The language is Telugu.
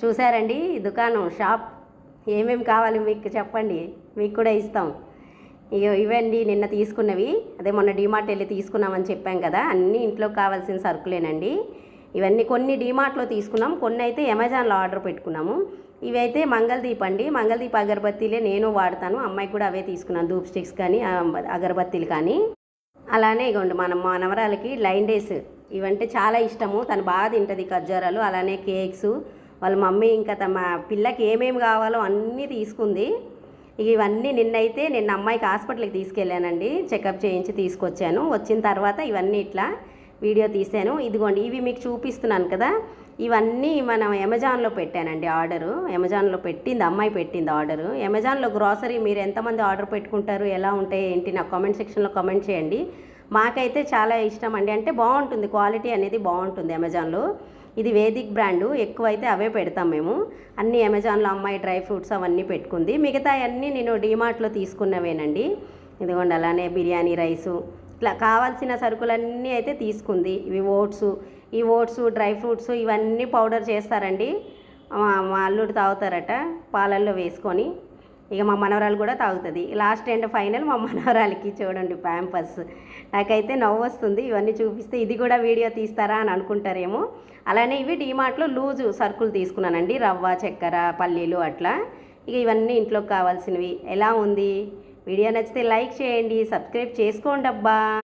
చూసారండి దుకాణం షాప్. ఏమేమి కావాలి మీకు చెప్పండి. మీకు కూడా ఇస్తాం. ఇగో ఇవండి నిన్న తీసుకున్నవి. అదే మొన్న డిమార్ట్ వెళ్ళి తీసుకున్నామని చెప్పాం కదా అన్నీ ఇంట్లో కావాల్సిన సరుకులేనండి. ఇవన్నీ కొన్ని డిమార్ట్లో తీసుకున్నాం కొన్ని అయితే అమెజాన్లో ఆర్డర్ పెట్టుకున్నాము. ఇవైతే మంగళదీప్ అండి. మంగళదీప్ అగరబత్తీలే నేను వాడతాను. అమ్మాయికి కూడా అవే తీసుకున్నాను ధూప్ స్టిక్స్ కానీ అగరబత్తీలు కానీ. అలానే ఇగోండి మన మనవరాలకి లైన్ డేస్. ఇవంటే చాలా ఇష్టము. తను బాగా తింటుంది ఖర్జూరాలు అలానే కేక్స్. వాళ్ళ మమ్మీ ఇంకా తమ పిల్లకి ఏమేమి కావాలో అన్నీ తీసుకుంది. ఇవన్నీ నిన్నైతే నిన్న అమ్మాయికి హాస్పిటల్కి తీసుకెళ్ళానండి. చెకప్ చేయించి తీసుకొచ్చాను. వచ్చిన తర్వాత ఇవన్నీ ఇట్లా వీడియో తీశాను. ఇదిగోండి ఇవి మీకు చూపిస్తున్నాను కదా. ఇవన్నీ మనం అమెజాన్లో పెట్టానండి ఆర్డరు. అమెజాన్లో పెట్టింది అమ్మాయి పెట్టింది ఆర్డరు. అమెజాన్లో గ్రాసరీ మీరు ఎంతమంది ఆర్డర్ పెట్టుకుంటారు ఎలా ఉంటాయి ఏంటి నాకు కామెంట్ సెక్షన్లో కామెంట్ చేయండి. మాకైతే చాలా ఇష్టం అండి. అంటే బాగుంటుంది క్వాలిటీ అనేది బాగుంటుంది అమెజాన్లో. ఇది వేదిక్ బ్రాండు ఎక్కువ అయితే అవే పెడతాం మేము. అన్ని అమెజాన్లో అమ్మాయి డ్రై ఫ్రూట్స్ అవన్నీ పెట్టుకుంది. మిగతా అన్నీ నేను డీమార్ట్లో తీసుకున్నవేనండి. ఇదిగోండి అలానే బిర్యానీ రైసు ఇట్లా కావాల్సిన సరుకులన్నీ అయితే తీసుకుంది. ఇవి ఓట్స్ ఈ ఓట్స్ డ్రై ఫ్రూట్స్ ఇవన్నీ పౌడర్ చేస్తారండి. మా మా అల్లుడు తాగుతారట పాలల్లో వేసుకొని. ఇక మా మనవరాలు కూడా తాగుతుంది. లాస్ట్ అండ్ ఫైనల్ మా మనవరాలకి చూడండి ప్యాంపర్స్. నాకైతే నవ్వు వస్తుంది ఇవన్నీ చూపిస్తే ఇది కూడా వీడియో తీస్తారా అని అనుకుంటారేమో. అలానే ఇవి డీమార్ట్లో లూజు సర్కులు తీసుకున్నానండి రవ్వ చక్కెర పల్లీలు అట్లా. ఇక ఇవన్నీ ఇంట్లోకి కావాల్సినవి. ఎలా ఉంది? వీడియో నచ్చితే లైక్ చేయండి సబ్స్క్రైబ్ చేసుకోండి అబ్బా